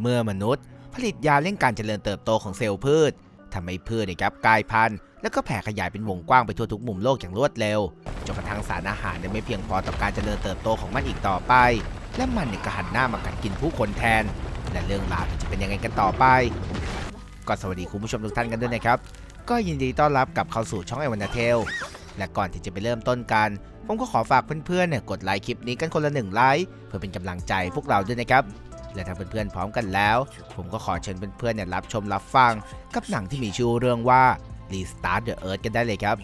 เมื่อมนุษย์ ผลิตยาเร่งการเจริญเติบโตของเซลล์พืชทำให้พืชนะครับกลายพันธุ์ แล้วก็แผ่ขยายเป็นวงกว้างไปทั่วทุกมุมโลกอย่างรวดเร็วจนกระทั่งสารอาหารเนี่ยไม่เพียงพอต่อการเจริญเติบโตของมันอีกต่อไป และมันเนี่ยก็หันหน้ามากัดกินผู้คนแทน และเรื่องราวจะเป็นยังไงกันต่อไป ก็สวัสดีคุณผู้ชมทุกท่านกันด้วยนะครับ ก็ยินดีต้อนรับกลับเข้าสู่ช่องไอวันนาเทลและก่อนที่จะไปเริ่มต้นกันผมก็ขอฝากเพื่อนๆเนี่ยกดไลค์คลิปนี้กันคนละหนึ่งไลค์เพื่อเป็นกำลังใจพวกเราด้วยนะครับ และถ้าเพื่อนๆพร้อมกันแล้ว ผมก็ขอเชิญเพื่อนๆเนี่ยรับชมรับฟัง กับหนังที่มีชื่อเรื่องว่า Restart the Earth กันได้เลยครับ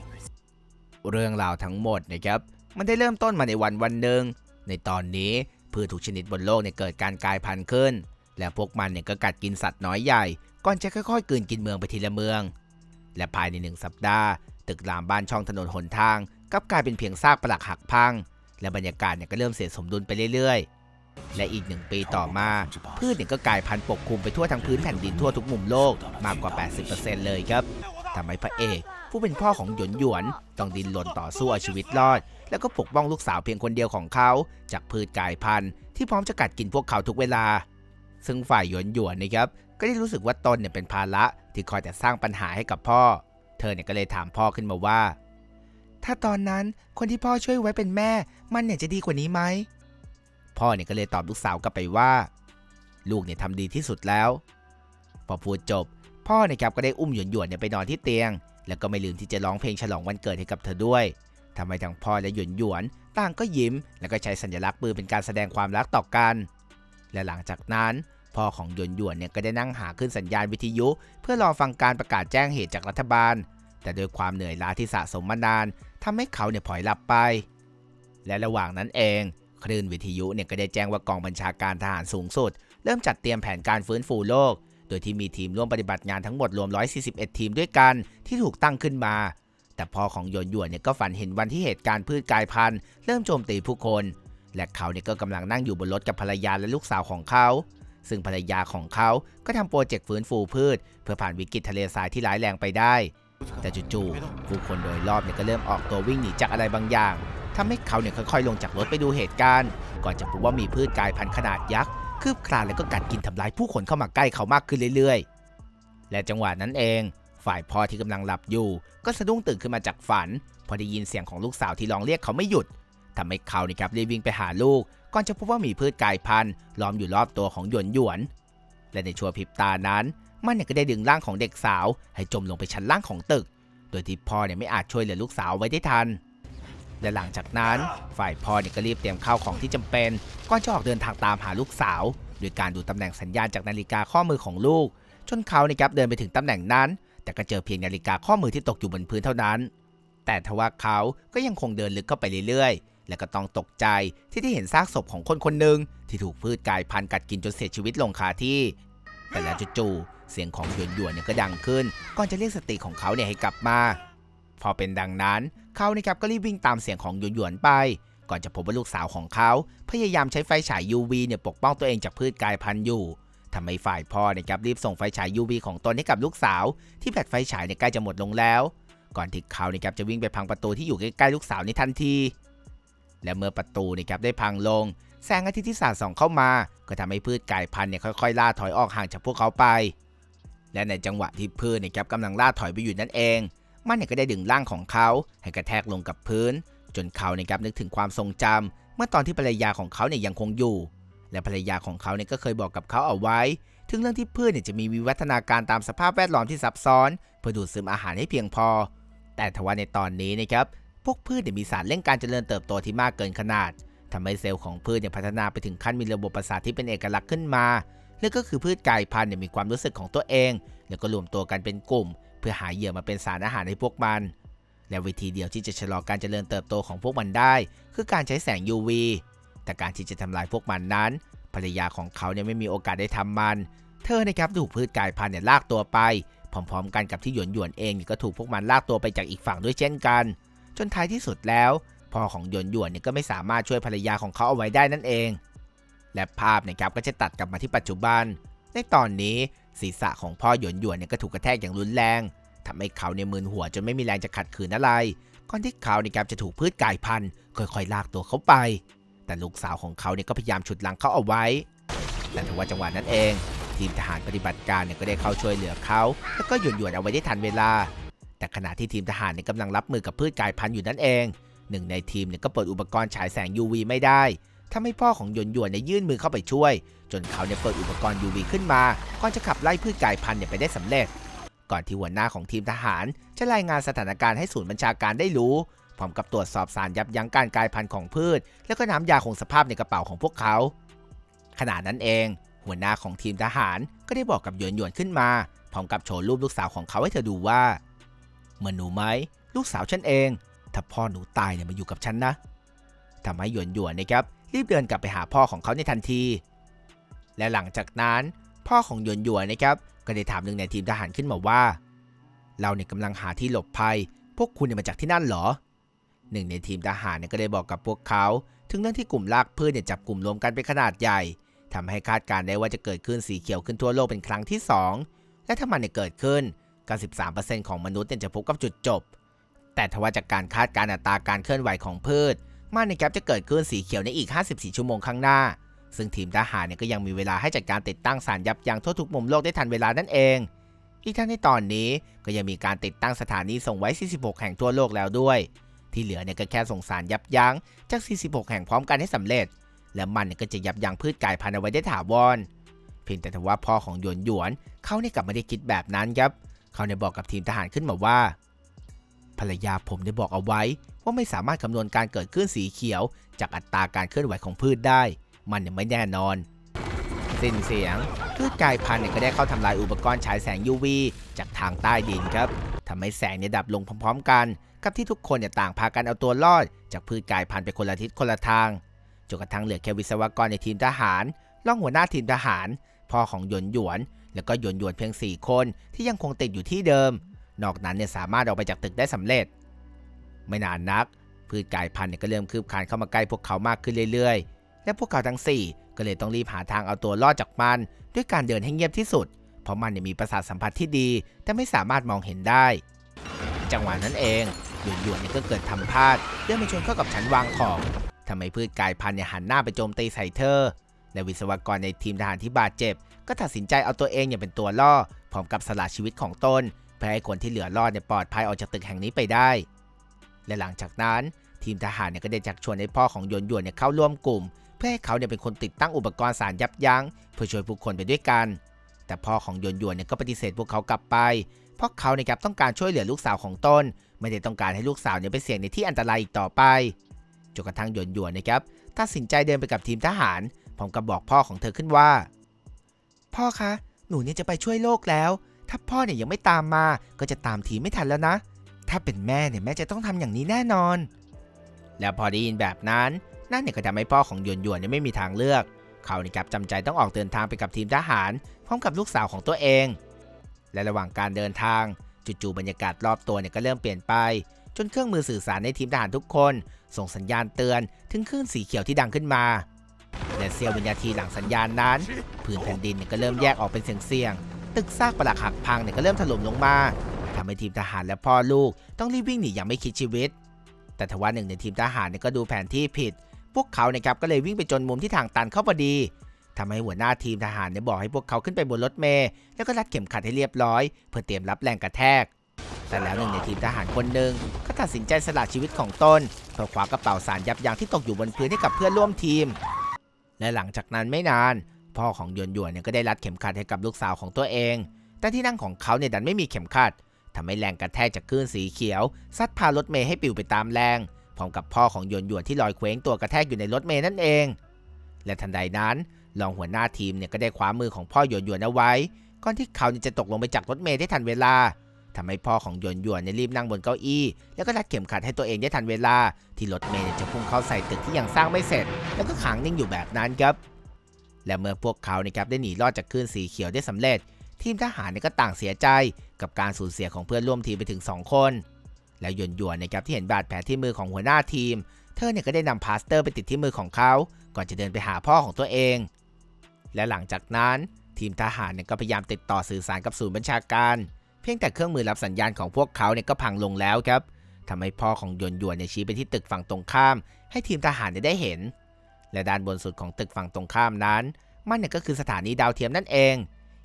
เรื่องราวทั้งหมดนะครับมันได้เริ่มต้นมาในวันวันหนึ่งในตอนนี้พืชทุกชนิดบนโลกเนี่ยเกิดการกลายพันธุ์ขึ้น และพวกมันเนี่ยก็กัดกินสัตว์น้อยใหญ่ ก่อนจะค่อยๆกืนกินเมืองไปทีละเมือง และภายในหนึ่งสัปดาห์ ตึกรามบ้านช่องถนนหนทางกลับกลายเป็นเพียงซากปรักหักพัง และบรรยากาศเนี่ยก็เริ่มเสียสมดุลไปเรื่อยๆ และอีกหนึ่งปีต่อมา พืชเนี่ยก็กลายพันธุ์ปกคลุมไปทั่วทั้งพื้นแผ่นดินทั่วทุกมุมโลกมากกว่า 80%เลยครับทำให้พระเอก ผู้เป็นพ่อของหยวนหยวนต้องดิ้นรนต่อสู้เอาชีวิตรอด แล้วก็ปกป้องลูกสาวเพียงคนเดียวของเขา จากพืชกลายพันธุ์ที่พร้อมจะกัดกินพวกเขาทุกเวลา ซึ่งฝ่ายหยวนหยวนนะครับก็ได้รู้สึกว่าตนเนี่ยเป็นภาระที่คอยแต่สร้างปัญหาให้กับพ่อ เธอเนี่ยก็เลยถามพ่อขึ้นมาว่า ถ้าตอนนั้นคนที่พ่อช่วยไว้เป็นแม่ มันเนี่ยจะดีกว่านี้ไหม พ่อเนี่ยก็เลยตอบลูกสาวกลับไปว่า ลูกเนี่ยทำดีที่สุดแล้ว พอพูดจบ พ่อเนี่ยครับก็ได้อุ้มหยวนหยวนเนี่ยไปนอนที่เตียง แล้วก็ไม่ลืมที่จะร้องเพลงฉลองวันเกิดให้กับเธอด้วยทำให้ทั้งพ่อและหยวนหยวนต่างก็ยิ้ม แล้วก็ใช้สัญลักษณ์มือเป็นการแสดงความรักต่อกัน และหลังจากนั้นพ่อของหยวนหยวนเนี่ยก็ได้นั่งหาขึ้นสัญญาณวิทยุ เพื่อรอฟังการประกาศแจ้งเหตุจากรัฐบาล แต่ด้วยความเหนื่อยล้าที่สะสมมานานทำให้เขาเนี่ยพลอยหลับไป และระหว่างนั้นเอง คลื่นวิทยุเนี่ยก็ได้แจ้งว่ากองบัญชาการทหารสูงสุด เริ่มจัดเตรียมแผนการฟื้นฟูโลก โดยที่มีทีมร่วมปฏิบัติงานทั้งหมดรวม 141 ทีมด้วยกันที่ถูกตั้งขึ้นมา แต่พ่อของหยวนหยวนเนี่ยก็ฝันเห็นวันที่เหตุการณ์พืชกลายพันธุ์เริ่มโจมตีผู้คน และเขาเนี่ยก็กำลังนั่งอยู่บนรถกับภรรยาและลูกสาวของเขา ซึ่งภรรยาของเขาก็ทำโปรเจกต์ฟื้นฟูพืช เพื่อผ่านวิกฤตทะเลทรายที่ร้ายแรงไปได้ แต่จู่ๆผู้คนโดยรอบเนี่ยก็เริ่มออกตัววิ่งหนีจากอะไรบางอย่าง ทำให้เขาเนี่ยค่อยๆ ลงจากรถไปดูเหตุการณ์ ก่อนจะพบว่ามีพืชกายพันธุ์ขนาดยักษ์คืบคลานแล้วก็กัดกินทำลายผู้คนเข้ามาใกล้เขามากขึ้นเรื่อยๆ และจังหวะนั้นเอง ฝ่ายพ่อที่กำลังหลับอยู่ ก็สะดุ้งตื่นขึ้นมาจากฝัน พอได้ยินเสียงของลูกสาวที่ร้องเรียกเขาไม่หยุดทำให้เขานี่ครับรีบวิ่งไปหาลูก ก่อนจะพบว่ามีพืชกายพันธุ์ล้อมอยู่รอบตัวของหยวนหยวน และในชั่วพริบตานั้นมันเนี่ยก็ได้ดึงร่างของเด็กสาว ให้จมลงไปชั้นล่างของตึก โดยที่พ่อเนี่ยไม่อาจช่วยเหลือลูกสาวไว้ได้ทัน และหลังจากนั้นฝ่ายพ่อเนี่ยก็รีบเตรียมข้าวของที่จำเป็นก่อนจะออกเดินทางตามหาลูกสาว โดยการดูตำแหน่งสัญญาณจากนาฬิกาข้อมือของลูก จนเขาเนี่ยครับเดินไปถึงตำแหน่งนั้น แต่ก็เจอเพียงนาฬิกาข้อมือที่ตกอยู่บนพื้นเท่านั้น แต่ทว่าเขาก็ยังคงเดินลึกเข้าไปเรื่อยๆ และก็ต้องตกใจที่ได้เห็นซากศพของคนคนหนึ่งที่ถูกพืชกายพันธุ์กัดกินจนเสียชีวิตลงคาที่ แต่แล้วจู่ๆเสียงของหยวนหยวนๆเนี่ยก็ดังขึ้น ก่อนจะเรียกสติของเขาเนี่ยให้กลับมา พอเป็นดังนั้นเขานะครับก็รีบวิ่งตามเสียงของหยวนหยวนๆไป ก่อนจะพบว่าลูกสาวของเขาพยายามใช้ไฟฉาย UV เนี่ยปกป้องตัวเองจากพืชกายพันธุ์อยู่ทำให้ฝ่ายพ่อนะครับรีบส่งไฟฉาย UV ของตนให้กับลูกสาว ที่แบตไฟฉายเนี่ยใกล้จะหมดลงแล้ว ก่อนที่เขานะครับจะวิ่งไปพังประตูที่อยู่ใกล้ๆลูกสาวในทันที และเมื่อประตูนะครับได้พังลง แสงอาทิตย์ที่สาดส่องเข้ามา ก็ทำให้พืชกายพันธุ์เนี่ยค่อยๆล่าถอยออกห่างจากพวกเขาไป และในจังหวะที่พืชนะครับกำลังล่าถอยไปอยู่นั่นเอง มันเนี่ยก็ได้ดึงร่างของเขาให้กระแทกลงกับพื้น จนเขาเนี่ยครับนึกถึงความทรงจำเมื่อตอนที่ภรรยาของเขาเนี่ยยังคงอยู่ และภรรยาของเขาเนี่ยก็เคยบอกกับเขาเอาไว้ ถึงเรื่องที่พืชเนี่ยจะมีวิวัฒนาการตามสภาพแวดล้อมที่ซับซ้อน เพื่อดูดซึมอาหารให้เพียงพอ แต่ทว่าในตอนนี้นะครับพวกพืชเนี่ยมีสารเร่งการเจริญเติบโตที่มากเกินขนาดทำให้เซลล์ของพืชเนี่ยพัฒนาไปถึงขั้นมีระบบประสาทที่เป็นเอกลักษณ์ขึ้นมาและก็คือพืชกลายพันธุ์เนี่ยมีความรู้สึกของตัวเอง แล้วก็รวมตัวกันเป็นกลุ่ม พื่อหาเหยื่อมาเป็นสารอาหารให้พวกมัน และวิธีเดียวที่จะชะลอการเจริญเติบโตของพวกมันได้ คือการใช้แสง UV แต่การที่จะทำลายพวกมันนั้น ภรรยาของเขาเนี่ยไม่มีโอกาสได้ทำมัน เธอนะครับถูกพืชกายพันธุ์เนี่ยลากตัวไป พร้อมๆ กันกับที่หยวนหยวนเองก็ถูกพวกมันลากตัวไปจากอีกฝั่งด้วยเช่นกัน จนท้ายที่สุดแล้วพ่อของหยวนหยวนเนี่ยก็ไม่สามารถช่วยภรรยาของเขาเอาไว้ได้นั่นเอง และภาพนะครับก็จะตัดกลับมาที่ปัจจุบัน ในตอนนี้ ศีรษะของพ่อหยวนหยวนเนี่ยก็ถูกกระแทกอย่างรุนแรงทำให้เขาเนี่ยมึนหัวจนไม่มีแรงจะขัดขืนอะไร ก่อนที่เขาเนี่ยครับจะถูกพืชกายพันธุ์ค่อยๆ ลากตัวเขาไป แต่ลูกสาวของเขาเนี่ยก็พยายามฉุดลังเขาเอาไว้ แต่ทว่าจังหวะนั้นเอง ทีมทหารปฏิบัติการเนี่ยก็ได้เข้าช่วยเหลือเขาแล้วก็หยุดหยวนเอาไว้ได้ทันเวลา แต่ขณะที่ทีมทหารเนี่ยกำลังรับมือกับพืชกายพันธุ์อยู่นั่นเอง หนึ่งในทีมเนี่ยก็เปิดอุปกรณ์ฉายแสง UV ไม่ได้ ทำให้พ่อของหยวนหยวนเนี่ยยื่นมือเข้าไปช่วย จนเขาเนี่ยเปิดอุปกรณ์ UV ขึ้นมา ก่อนจะขับไล่พืชกลายพันธุ์เนี่ยไปได้สำเร็จ ก่อนที่หัวหน้าของทีมทหาร จะรายงานสถานการณ์ให้ศูนย์บัญชาการได้รู้พร้อมกับตรวจสอบสารยับยั้งการกลายพันธุ์ของพืช แล้วก็น้ำยาคงสภาพในกระเป๋าของพวกเขา ขณะนั้นเอง หัวหน้าของทีมทหารก็ได้บอกกับหยวนหยวนขึ้นมา พร้อมกับโชว์รูปลูกสาวของเขาให้เธอดูว่าเมือนหนูไหมลูกสาวฉันเอง ถ้าพ่อหนูตายเนี่ยมาอยู่กับฉันนะทำให้หยวนหยวนนะครับ รีบเดินกลับไปหาพ่อของเขาในทันที และหลังจากนั้นพ่อของหยวนหยวนนะครับ ก็ได้ถามหนึ่งในทีมทหารขึ้นมาว่า เราเนี่ยกำลังหาที่หลบภัย พวกคุณเนี่ยมาจากที่นั่นเหรอ หนึ่งในทีมทหารเนี่ยก็ได้บอกกับพวกเขา ถึงเรื่องที่กลุ่มลากพืชเนี่ยจับกลุ่มรวมกันเป็นขนาดใหญ่ทำให้คาดการณ์ได้ว่าจะเกิดขึ้นสีเขียวขึ้นทั่วโลกเป็นครั้งที่ 2 และถ้ามันเนี่ยเกิดขึ้น 93%ของมนุษย์เนี่ยจะพบกับจุดจบ แต่ทว่าจากการคาดการณ์อัตราการเคลื่อนไหวของพืช มันนะครับจะเกิดขึ้นสีเขียวในอีก 54 ชั่วโมงข้างหน้า ซึ่งทีมทหารเนี่ยก็ยังมีเวลาให้จัดการติดตั้งสารยับยั้งทั่วทุกมุมโลกได้ทันเวลานั่นเอง อีกทั้งในตอนนี้ก็ยังมีการติดตั้งสถานีส่งไว้ 46 แห่งทั่วโลกแล้วด้วย ที่เหลือเนี่ยก็แค่ส่งสารยับยั้งจาก 46 แห่งพร้อมกันให้สำเร็จ และมันเนี่ยก็จะยับยั้งพืชกายพันธุ์เอาไว้ได้ถาวรเพียงแต่ทว่าพ่อของหยวนหยวนเขาเนี่ยกลับไม่ได้คิดแบบนั้นครับ เขาเนี่ยบอกกับทีมทหารขึ้นมาว่า ภรรยาผมได้บอกเอาไว้ ว่าไม่สามารถคำนวณการเกิดขึ้นสีเขียว จากอัตราการเคลื่อนไหวของพืชได้ มันเนี่ยไม่แน่นอน สิ้นเสียงพืชกายพันธุ์ก็ได้เข้าทำลายอุปกรณ์ฉายแสง UV จากทางใต้ดินครับทำให้แสงเนี่ยดับลงพร้อม ๆ กัน กับที่ทุกคนเนี่ยต่างพากันเอาตัวรอด จากพืชกายพันธุ์ไปคนละทิศคนละทางจนกระทั่งเหลือแค่วิศวกรในทีมทหารรองหัวหน้าทีมทหารพ่อของหยวนหยวน แล้วก็หยวนหยวนเพียง 4 คนที่ยังคงติดอยู่ที่เดิม นอกนั้นเนี่ยสามารถออกไปจากตึกได้สำเร็จ ไม่นานนัก พืชกายพันธุ์เนี่ยก็เริ่มคืบคลานเข้ามาใกล้พวกเขามากขึ้นเรื่อยๆ และพวกเขาทั้ง 4 ก็เลยต้องรีบหาทางเอาตัวรอดจากมัน ด้วยการเดินให้เงียบที่สุด เพราะมันเนี่ยมีประสาทสัมผัสที่ดี แต่ไม่สามารถมองเห็นได้ จังหวะนั้นเองหยวนหยวนเนี่ยก็เกิดทำพลาดเลื่อนมาชนเข้ากับชั้นวางของทำให้พืชกายพันธุ์เนี่ยหันหน้าไปโจมตีใส่เธอและวิศวกรในทีมทหารที่บาดเจ็บ ก็ตัดสินใจเอาตัวเองอย่างเป็นตัวล่อพร้อมกับสละชีวิตของตน พื่อให้คนที่เหลือรอดเนี่ยปลอดภัยออกจากตึกแห่งนี้ไปได้ และหลังจากนั้น ทีมทหารเนี่ยก็ได้ชักชวนให้พ่อของหยวนหยวนเนี่ยเข้าร่วมกลุ่ม เพื่อให้เขาเนี่ยเป็นคนติดตั้งอุปกรณ์สารยับยั้งเพื่อช่วยผู้คนไปด้วยกัน แต่พ่อของหยวนหยวนเนี่ยก็ปฏิเสธพวกเขากลับไป เพราะเขาเนี่ยครับต้องการช่วยเหลือลูกสาวของตนไม่ได้ต้องการให้ลูกสาวเนี่ยไปเสี่ยงในที่อันตรายอีกต่อไปจนกระทั่งหยวนหยวนนะครับตัดสินใจเดินไปกับทีมทหารพร้อมกับบอกพ่อของเธอขึ้นว่า พ่อคะ หนูเนี่ยจะไปช่วยโลกแล้ว ถ้าพ่อเนี่ยยังไม่ตามมา ก็จะตามทีไม่ทันแล้วนะ ถ้าเป็นแม่เนี่ยแม่จะต้องทำอย่างนี้แน่นอน แล้วพอได้ยินแบบนั้น นั่นเนี่ยก็ทำให้พ่อของหยวนหยวนเนี่ยไม่มีทางเลือก เขาเนี่ยครับจำใจต้องออกเดินทางไปกับทีมทหาร พร้อมกับลูกสาวของตัวเอง และระหว่างการเดินทาง จู่ๆบรรยากาศรอบตัวเนี่ยก็เริ่มเปลี่ยนไปจนเครื่องมือสื่อสารในทีมทหารทุกคน ส่งสัญญาณเตือนถึงคลื่นสีเขียวที่ดังขึ้นมาและเสี้ยววินาทีหลังสัญญาณนั้นพื้นแผ่นดินเนี่ยก็เริ่มแยกออกเป็นเสียง ตึกซากปรักหักพังเนี่ยก็เริ่มถล่มลงมาทำให้ทีมทหารและพ่อลูกต้องรีบวิ่งหนีอย่างไม่คิดชีวิต แต่ทว่าหนึ่งในทีมทหารเนี่ยก็ดูแผนที่ผิด พวกเขานะครับก็เลยวิ่งไปจนมุมที่ทางตันเข้าพอดีทำให้หัวหน้าทีมทหารเนี่ยบอกให้พวกเขาขึ้นไปบนรถเมล์แล้วก็รัดเข็มขัดให้เรียบร้อย เพื่อเตรียมรับแรงกระแทก แต่แล้วหนึ่งในทีมทหารคนหนึ่งก็ตัดสินใจสละชีวิตของตนเพื่อคว้ากระเป๋าสารยับยั้งที่ตกอยู่บนพื้นให้กับเพื่อนร่วมทีม และหลังจากนั้นไม่นาน พ่อของหยวนหยวนเนี่ยก็ได้รัดเข็มขัดให้กับลูกสาวของตัวเอง แต่ที่นั่งของเขาเนี่ยดันไม่มีเข็มขัดทำให้แรงกระแทกจากคลื่นสีเขียวซัดพารถเมย์ให้ปลิวไปตามแรงพร้อมกับพ่อของหยวนหยวนที่ลอยเคว้งตัวกระแทกอยู่ในรถเมย์นั่นเอง และทันใดนั้นรองหัวหน้าทีมเนี่ยก็ได้คว้ามือของพ่อหยวนหยวนเอาไว้ก่อนที่เขาจะตกลงไปจากรถเมล์ได้ทันเวลาทำให้พ่อของหยวนหยวนเนี่ยรีบนั่งบนเก้าอี้ แล้วก็รัดเข็มขัดให้ตัวเองได้ทันเวลา ที่รถเมล์จะพุ่งเข้าใส่ตึกที่ยังสร้างไม่เสร็จ แล้วก็ขังนิ่งอยู่แบบนั้นครับ และเมื่อพวกเขานะครับได้หนีรอดจากคลื่นสีเขียวได้สำเร็จ ทีมทหารก็ต่างเสียใจกับการสูญเสียของเพื่อนร่วมทีมไปถึง 2 คน แล้วหยวนหยวนนะครับที่เห็นบาดแผลที่มือของหัวหน้าทีม เธอเนี่ยก็ได้นำพลาสเตอร์ไปติดที่มือของเขา ก่อนจะเดินไปหาพ่อของตัวเอง และหลังจากนั้น ทีมทหารเนี่ยก็พยายามติดต่อสื่อสารกับศูนย์บัญชาการ เพียงแต่เครื่องมือรับสัญญาณของพวกเขาเนี่ยก็พังลงแล้วครับทำให้พ่อของหยวนหยวนเนี่ยชี้ไปที่ตึกฝั่งตรงข้าม ให้ทีมทหารได้เห็น และด้านบนสุดของตึกฝั่งตรงข้ามนั้น มันเนี่ยก็คือสถานีดาวเทียมนั่นเอง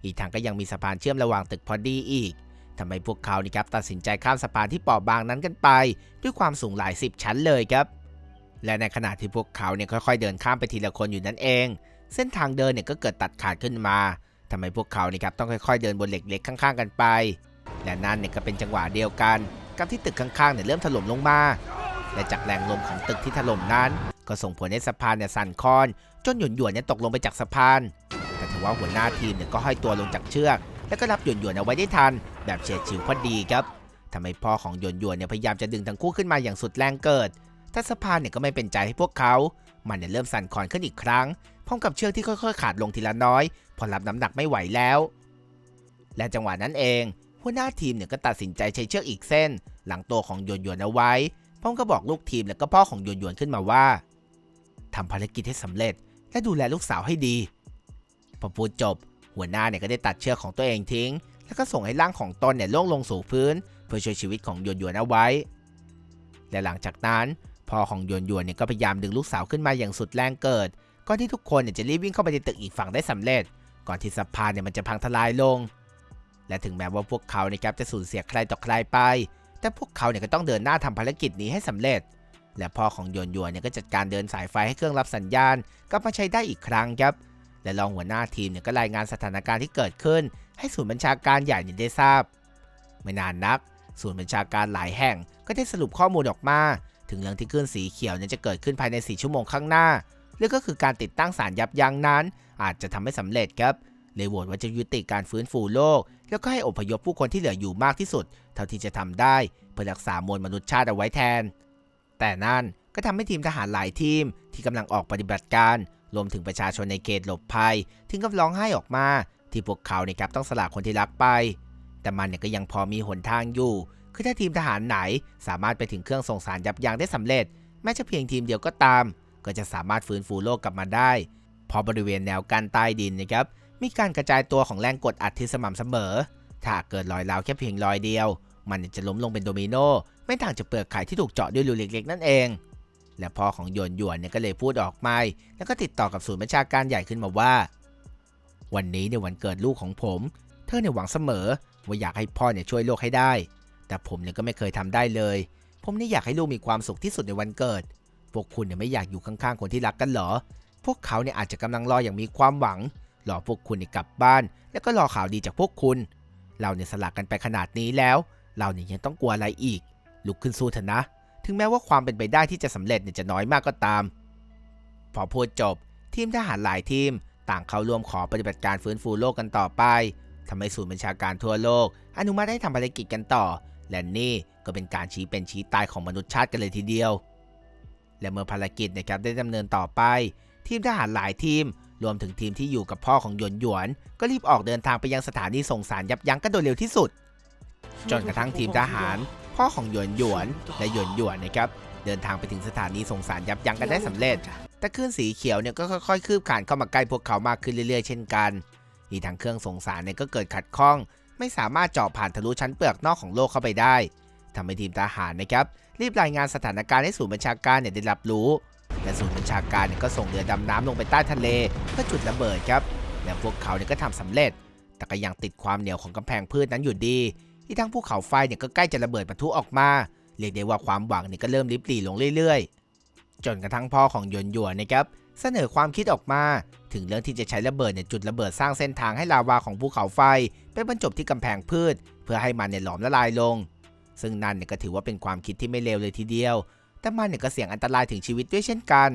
อีกทางก็ยังมีสะพานเชื่อมระหว่างตึกพอดีอีกทำให้พวกเขานี่ครับตัดสินใจข้ามสะพานที่เปราะบางนั้นกันไป ด้วยความสูงหลายสิบชั้นเลยครับ และในขณะที่พวกเขาเนี่ยค่อยๆเดินข้ามไปทีละคนอยู่นั่นเอง เส้นทางเดินเนี่ยก็เกิดตัดขาดขึ้นมาทำให้พวกเขานี่ครับต้องค่อย ๆ เดินบนเหล็กเล็กข้างๆกันไป และนั่นเนี่ยก็เป็นจังหวะเดียวกัน กับที่ตึกข้างๆเนี่ยเริ่มถล่มลงมา และจากแรงลมของตึกที่ถล่มนั้น ก็ส่งผลให้สะพานเนี่ยสั่นคลอน จนหยวนหยวนเนี่ยตกลงไปจากสะพาน แต่ถือว่าหัวหน้าทีมเนี่ยก็ห้อยตัวลงจากเชือก แล้วก็รับหยวนหยวนเอาไว้ได้ทัน แบบเฉียดฉิวพอดีครับทำให้พ่อของหยวนหยวนเนี่ยพยายามจะดึงทั้งคู่ขึ้นมาอย่างสุดแรงเกิด แต่สะพานเนี่ยก็ไม่เป็นใจให้พวกเขา มันเนี่ยเริ่มสั่นคลอนขึ้นอีกครั้ง พร้อมกับเชือกที่ค่อยๆ ขาดลงทีละน้อย พอรับน้ำหนักไม่ไหวแล้ว และจังหวะนั้นเองหัวหน้าทีมเนี่ยก็ตัดสินใจใช้เชือกอีกเส้น หลังตัวของหยวนหยวนเอาไว้พร้อมกับอกลูกทีมและก็พ่อของหยวนหยวนขึ้นมาว่า ทำภารกิจให้สำเร็จ และดูแลลูกสาวให้ดี พอพูดจบ หัวหน้าเนี่ยก็ได้ตัดเชือกของตัวเองทิ้ง แล้วก็ส่งให้ร่างของตนเนี่ยล่วงลงสู่พื้น เพื่อช่วยชีวิตของหยวนหยวนเอาไว้ และหลังจากนั้นพ่อของหยวนหยวนเนี่ยก็พยายามดึงลูกสาวขึ้นมาอย่างสุดแรงเกิดก่อนที่ทุกคนเนี่ยจะรีบวิ่งเข้าไปในตึกอีกฝั่งได้สำเร็จ ก่อนที่สะพานเนี่ยมันจะพังทลายลง และถึงแม้ว่าพวกเขาเนี่ยครับจะสูญเสียใครต่อใครไป แต่พวกเขาเนี่ยก็ต้องเดินหน้าทำภารกิจนี้ให้สำเร็จ และพ่อของหยวนหยวนเนี่ยก็จัดการเดินสายไฟให้เครื่องรับสัญญาณกลับมาใช้ได้อีกครั้งครับ และรองหัวหน้าทีมเนี่ยก็รายงานสถานการณ์ที่เกิดขึ้น ให้ศูนย์บัญชาการใหญ่เนี่ยได้ทราบ ไม่นานนัก ศูนย์บัญชาการหลายแห่งก็ได้สรุปข้อมูลออกมา ถึงเรื่องที่คลื่นสีเขียวเนี่ยจะเกิดขึ้นภายใน 4 ชั่วโมงข้างหน้าหรือก็คือการติดตั้งสารยับยั้งนั้น อาจจะทำให้สำเร็จครับเลยโหวตว่าจะยุติการฟื้นฟูโลก แล้วก็ให้อพยพผู้คนที่เหลืออยู่มากที่สุด เท่าที่จะทำได้ เพื่อรักษามวลมนุษยชาติเอาไว้แทน แต่นั่นก็ทำให้ทีมทหารหลายทีมที่กำลังออกปฏิบัติการ รวมถึงประชาชนในเขตหลบภัย ถึงกับร้องไห้ออกมาที่พวกเขาเนี่ยครับต้องสละคนที่รักไป แต่มันเนี่ยก็ยังพอมีหนทางอยู่ คือถ้าทีมทหารไหนสามารถไปถึงเครื่องส่งสารยับยั้งได้สำเร็จ แม้จะเพียงทีมเดียวก็ตาม ก็จะสามารถฟื้นฟูโลกกลับมาได้ พอบริเวณแนวกันใต้ดินนะครับ มีการกระจายตัวของแรงกดอัดที่สม่ำเสมอ ถ้าเกิดรอยร้าวแค่เพียงรอยเดียว มันจะล้มลงเป็นโดมิโน ไม่ต่างจากเปลือกไข่ที่ถูกเจาะด้วยรูเล็กๆ นั่นเอง และพ่อของหยวนหยวนเนี่ยก็เลยพูดออกมาแล้วก็ติดต่อกับศูนย์บัญชาการใหญ่ขึ้นมาว่า วันนี้ในวันเกิดลูกของผม เธอเนี่ยหวังเสมอ ว่าอยากให้พ่อเนี่ยช่วยโลกให้ได้ แต่ผมเนี่ยก็ไม่เคยทำได้เลย ผมนี่อยากให้ลูกมีความสุขที่สุดในวันเกิด พวกคุณเนี่ยไม่อยากอยู่ข้างๆคนที่รักกันเหรอ พวกเขาเนี่ยอาจจะกำลังรออย่างมีความหวังรอพวกคุณเนี่ยกลับบ้าน แล้วก็รอข่าวดีจากพวกคุณ เราเนี่ยสลักกันไปขนาดนี้แล้ว เราเนี่ยยังต้องกลัวอะไรอีก ลุกขึ้นสู้เถอะนะ ถึงแม้ว่าความเป็นไปได้ที่จะสำเร็จเนี่ยจะน้อยมากก็ตาม พอพูดจบ ทีมทหารหลายทีม ต่างเข้าร่วมขอปฏิบัติการฟื้นฟูโลกกันต่อไปทำให้ศูนย์บัญชาการทั่วโลก อนุมัติให้ทำภารกิจกันต่อ และนี่ก็เป็นการชี้เป็นชี้ตายของมนุษยชาติกันเลยทีเดียว และเมื่อภารกิจนะครับได้ดำเนินต่อไป ทีมทหารหลายทีม รวมถึงทีมที่อยู่กับพ่อของหยวนหยวน ก็รีบออกเดินทางไปยังสถานีส่งสารยับยั้งกันโดยเร็วที่สุดจนกระทั่งทีมทหาร พ่อของหยวนหยวนและหยวนหยวนนะครับเดินทางไปถึงสถานีส่งสารยับยั้งกันได้สำเร็จแต่คลื่นสีเขียวเนี่ยก็ค่อยๆคืบคลานเข้ามาใกล้พวกเขามากขึ้นเรื่อยๆ เช่นกันอีกทั้งเครื่องส่งสารเนี่ยก็เกิดขัดข้อง ไม่สามารถเจาะผ่านทะลุชั้นเปลือกนอกของโลกเข้าไปได้ทำให้ทีมทหารนะครับรีบรายงานสถานการณ์ให้ศูนย์บัญชาการเนี่ยได้รับรู้และศูนย์บัญชาการเนี่ยก็ส่งเรือดำน้ำลงไปใต้ทะเลเพื่อจุดระเบิดครับและพวกเขาเนี่ยก็ทำสำเร็จ แต่ก็ยังติดความเหนียวของกำแพงพืชนั้นอยู่ดี ที่ทั้งภูเขาไฟเนี่ยก็ใกล้จะระเบิดปะทุออกมา เรียกได้ว่าความหวังเนี่ยก็เริ่มลิบหลีลงเรื่อยๆ จนกระทั่งพ่อของหยวนหยวนนะครับเสนอความคิดออกมา ถึงเรื่องที่จะใช้ระเบิดเนี่ยจุดระเบิดสร้างเส้นทางให้ลาวาของภูเขาไฟไปบรรจบที่กำแพงพืช เพื่อให้มันเนี่ยหลอมละลายลง ซึ่งนั่นเนี่ยก็ถือว่าเป็นความคิดที่ไม่เลวเลยทีเดียว แต่มันเนี่ยก็เสี่ยงอันตรายถึงชีวิตด้วยเช่นกัน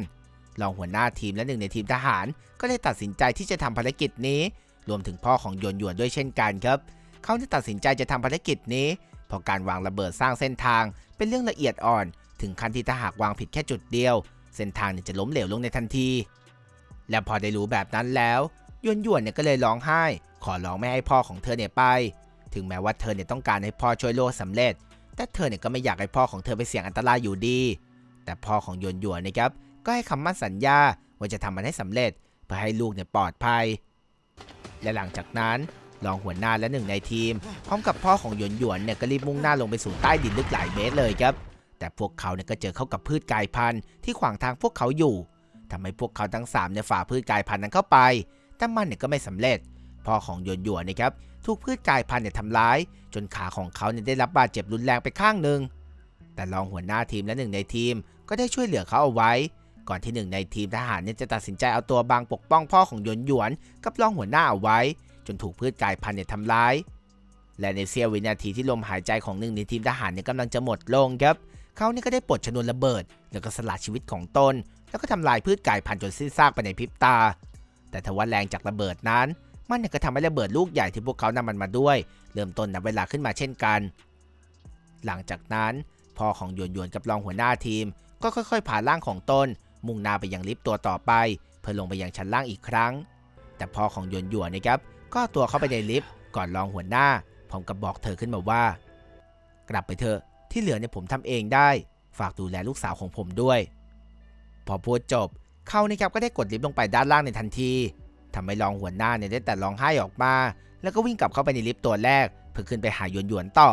รองหัวหน้าทีมและหนึ่งในทีมทหาร ก็เลยตัดสินใจที่จะทำภารกิจนี้ รวมถึงพ่อของหยวนหยวนด้วยเช่นกันครับ เขาได้ตัดสินใจจะทำภารกิจนี้ เพราะการวางระเบิดสร้างเส้นทาง เป็นเรื่องละเอียดอ่อน ถึงขั้นที่ถ้าหากวางผิดแค่จุดเดียว เส้นทางนี่จะล้มเหลวลงในทันที และพอได้รู้แบบนั้นแล้วยวนยวนเนี่ยก็เลยร้องไห้ ขอร้องไม่ให้พ่อของเธอเนี่ยไป ถึงแม้ว่าเธอเนี่ยต้องการให้พ่อช่วยโลกสำเร็จ แต่เธอเนี่ยก็ไม่อยากให้พ่อของเธอไปเสี่ยงอันตรายอยู่ดี แต่พ่อของยวนยวนนะครับก็ให้คำมั่นสัญญาว่าจะทำมันให้สำเร็จเพื่อให้ลูกเนี่ยปลอดภัย และหลังจากนั้น รองหัวหน้าและหนึ่งในทีม พร้อมกับพ่อของหยวนหยวนเนี่ยก็รีบมุ่งหน้าลงไปสู่ใต้ดินลึกหลายเมตรเลยครับ แต่พวกเขาเนี่ยก็เจอเข้ากับพืชกายพันธุ์ที่ขวางทางพวกเขาอยู่ทำให้พวกเขาทั้งสามเนี่ยฝ่าพืชกายพันธุ์นั้นเข้าไป แต่มันเนี่ยก็ไม่สำเร็จ พ่อของหยวนหยวนนะครับถูกพืชกายพันธุ์เนี่ยทำร้าย จนขาของเขาเนี่ยได้รับบาดเจ็บรุนแรงไปข้างหนึ่งแต่รองหัวหน้าทีมและหนึ่งในทีม ก็ได้ช่วยเหลือเขาเอาไว้ ก่อนที่หนึ่งในทีมทหารเนี่ยจะตัดสินใจเอาตัวบางปกป้องพ่อของหยวนหยวนกับรองหัวหน้าเอาไว้ จนถูกพืชกลายพันธุ์เนี่ยทำร้าย และในเสี้ยววินาทีที่ลมหายใจของหนึ่งในทีมทหารเนี่ยกำลังจะหมดลงครับเขานี่ก็ได้ปลดชนวนระเบิด แล้วก็สละชีวิตของตน แล้วก็ทำลายพืชกลายพันธุ์จนสิ้นซากไปในพริบตา แต่ทว่าแรงจากระเบิดนั้น มันเนี่ยก็ทำให้ระเบิดลูกใหญ่ที่พวกเขานำมันมาด้วย เริ่มต้นนับเวลาขึ้นมาเช่นกัน หลังจากนั้นพ่อของหยวนหยวนกับรองหัวหน้าทีม ก็ค่อยๆผ่าร่างของตน มุ่งหน้าไปยังลิฟต์ตัวต่อไป เพื่อลงไปยังชั้นล่างอีกครั้ง แต่พ่อของหยวนหยวนนะครับ ก็ตัวเข้าไปในลิฟต์ก่อนรองหัวหน้าพร้อมกับบอกเธอขึ้นมาว่า กลับไปเถอะที่เหลือเนี่ยผมทำเองได้ ฝากดูแลลูกสาวของผมด้วย พอพูดจบเขานะครับก็ได้กดลิฟต์ลงไปด้านล่างในทันทีทำให้รองหัวหน้าเนี่ยได้แต่ร้องไห้ออกมา แล้วก็วิ่งกลับเข้าไปในลิฟต์ตัวแรก เพื่อขึ้นไปหาหยวนหยวนต่อ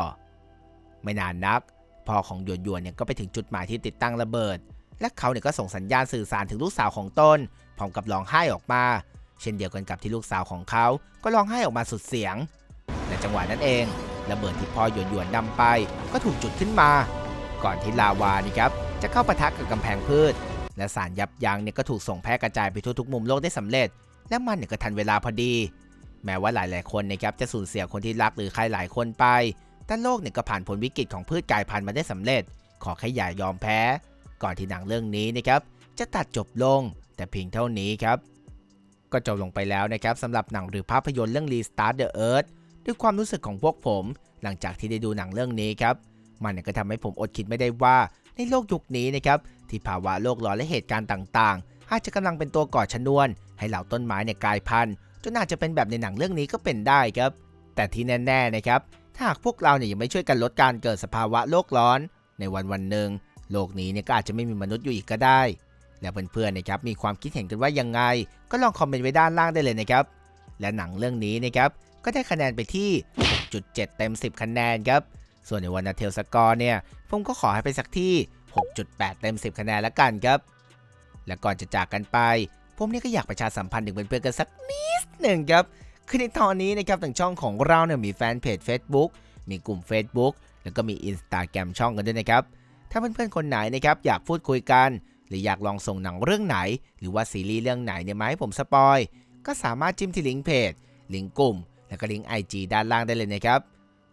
ไม่นานนักพ่อของหยวนหยวนเนี่ยก็ไปถึงจุดหมายที่ติดตั้งระเบิด และเขาเนี่ยก็ส่งสัญญาณสื่อสารถึงลูกสาวของตนพร้อมกับร้องไห้ออกมา เช่นเดียวกันกับที่ลูกสาวของเขาก็ร้องไห้ออกมาสุดเสียงในจังหวะนั้นเองระเบิดที่พ่อหยวนหยวนนำไปก็ถูกจุดขึ้นมา ก่อนที่ลาวานี่ครับจะเข้าปะทะกับกำแพงพืช และสารยับยั้งเนี่ยก็ถูกส่งแพร่กระจายไปทั่วทุกมุมโลกได้สำเร็จ และมันเนี่ยก็ทันเวลาพอดี แม้ว่าหลาย ๆ คนนะครับจะสูญเสียคนที่รักหรือใครหลายคนไป แต่โลกเนี่ยก็ผ่านพ้นวิกฤตของพืชกลายพันธุ์มาได้สำเร็จ ขอแค่อย่ายอมแพ้ ก่อนที่หนังเรื่องนี้นะครับจะตัดจบลง แต่เพียงเท่านี้ครับ ก็จบลงไปแล้วนะครับสำหรับหนังหรือภาพยนตร์เรื่อง Restart the Earth ด้วยความรู้สึกของพวกผม หลังจากที่ได้ดูหนังเรื่องนี้ครับ มันเนี่ยก็ทำให้ผมอดคิดไม่ได้ว่าในโลกยุคนี้นะครับที่ภาวะโลกร้อนและเหตุการณ์ต่างๆ อาจจะกำลังเป็นตัวก่อชนวน ให้เหล่าต้นไม้เนี่ยกลายพันธุ์จนอาจจะเป็นแบบในหนังเรื่องนี้ก็เป็นได้ครับ แต่ที่แน่ๆนะครับถ้าหากพวกเราเนี่ยยังไม่ช่วยกันลดการเกิดสภาวะโลกร้อน ในวันวันหนึ่งโลกนี้เนี่ยก็อาจจะไม่มีมนุษย์อยู่อีกก็ได้ แล้วเพื่อนๆนะครับมีความคิดเห็นกันว่ายังไง ก็ลองคอมเมนต์ไว้ด้านล่างได้เลยนะครับ และหนังเรื่องนี้นะครับก็ได้คะแนนไปที่ 6.7 เต็ม 10 คะแนนครับ ส่วนในวันนาเทลสกอร์เนี่ย ผมก็ขอให้ไปสักที่ 6.8 เต็ม 10 คะแนนละกันครับ และก่อนจะจากกันไป ผมเนี่ยก็อยากประชาสัมพันธ์ถึงเพื่อนๆกันสักนิดหนึ่งครับ คือในตอนนี้นะครับทางช่องของเราเนี่ยมีแฟนเพจ Facebook มีกลุ่ม Facebook แล้วก็มี Instagram ช่องกันด้วยนะครับ ถ้าเพื่อนๆคนไหนนะครับอยากพูดคุยกัน หรืออยากลองส่งหนังเรื่องไหน หรือว่าซีรีส์เรื่องไหนเนี่ยมาให้ผมสปอย ก็สามารถจิ้มที่ลิงก์เพจ ลิงก์กลุ่ม แล้วก็ลิงก์ IG ด้านล่างได้เลยนะครับ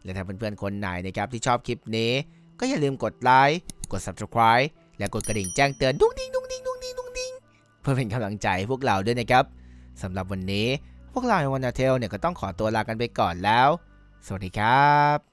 และถ้าเพื่อนๆคนไหนนะครับที่ชอบคลิปนี้ ก็อย่าลืมกดไลค์ กด Subscribe และกดกระดิ่งแจ้งเตือนดุ้งดิ้งดุ้งดิ้งดุ้งดิ้งดุ้งดิ้งเพื่อเป็นกำลังใจพวกเราด้วยนะครับสำหรับวันนี้ พวกเราในวันนาเทลเนี่ยก็ต้องขอตัวลากันไปก่อนแล้ว สวัสดีครับ